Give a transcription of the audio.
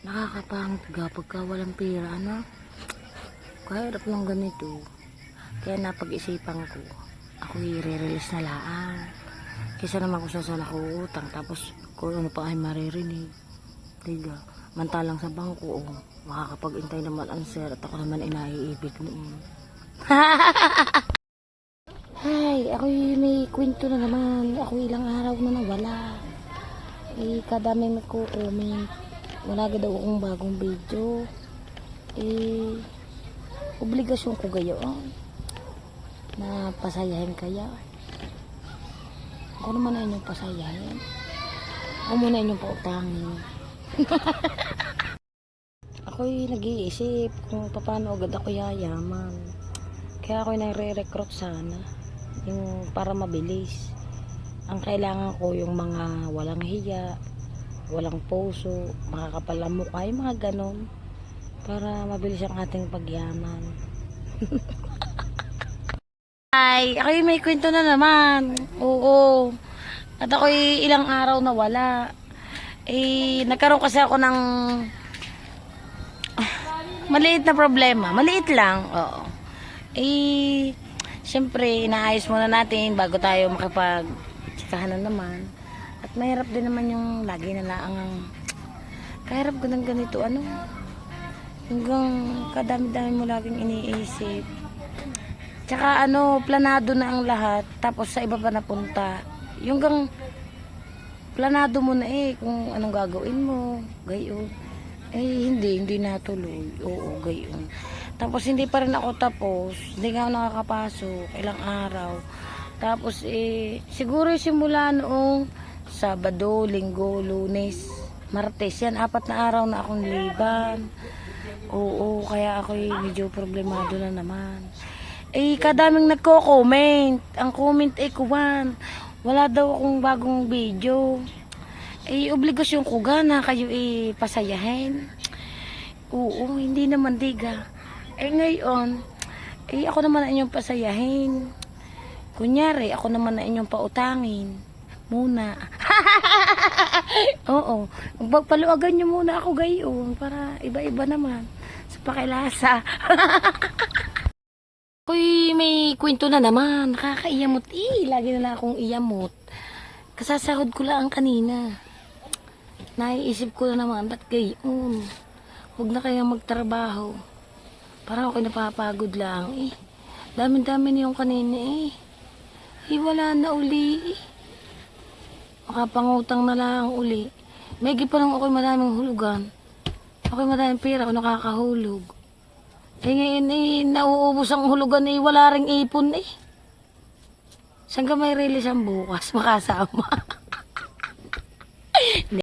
Nakakapangit ga pagka walang pera, ano? Kahirap ng ganito. Kaya napag-isipan ko, ako i-release na lang. Kesa naman kung saan ako utang, tapos kung ano pa ay maririnig. Diga, mantalang sa bangko, oh, makakapag-intay naman ang sir at ako naman inaiibig noon. Hay, ako may kwento na naman. Ako ilang araw na nawala. Eh, kadami nagko-comment. Wala daw akong bagong video. Eh, obligasyon ko gayon. Na pasayahin kaya. Ako naman na inyong pasayahin. Ako muna inyong pautangin. Ako'y nag-iisip kung paano agad ako yayaman. Kaya ako'y nare-recruit sana. Yung para mabilis. Ang kailangan ko yung mga walang hiya, walang puso, makakapal ang mukha, yung mga ganon. Para mabilis ang ating pagyaman. Ay, ako'y may kwento na naman. Oo. At ako'y ilang araw na wala. Eh, nagkaroon kasi ako ng maliit na problema. Maliit lang, oo. Eh, syempre, inaayos muna natin bago tayo makipag tsikahan na naman. At mahirap din naman yung lagi na lang ang kahirap ko ng ganito, ano? Hanggang kadami-dami mo laging iniisip. Tsaka ano, planado na ang lahat. Tapos sa iba pa napunta. Yung gang planado mo na eh kung anong gagawin mo. Gayon. Eh, hindi. Hindi natuloy. Oo, gayon. Tapos hindi pa rin ako tapos. Hindi nga ako nakakapasok. Ilang araw. Tapos eh, siguro simula noong Sabado, Linggo, Lunes, Martes. Yan, apat na araw na akong liban. Oo, kaya ako medyo problemado na naman. Eh, kadaming nagko-comment. Ang comment ay kuwan. Wala daw akong bagong video. Eh, obligasyon ko gana kayo eh, pasayahin. Oo, hindi naman diga. Eh, ngayon, eh, ako naman ang inyong pasayahin. Kunyari, ako naman ang inyong pautangin. Muna. Oo. Magpaluagan nyo muna ako gayon para iba-iba naman sa pakilasa. Uy, may kwento na naman. Nakakaiyamot. Eh, lagi na lang akong iyamot. Kasasahod ko lang kanina. Naiisip ko na naman, ba't gayon? Huwag na kayang magtrabaho. Parang ako napapagod lang eh. Dami-dami na yung kanina eh. Eh, wala na uli eh. Makapangutang na lang uli. May pa lang ako'y maraming hulugan. Ako'y maraming pera ako nakakahulog. Eh ngayon eh, nauubos ang hulugan eh, wala ring ipon eh. Saan ka may release ang bukas makasama?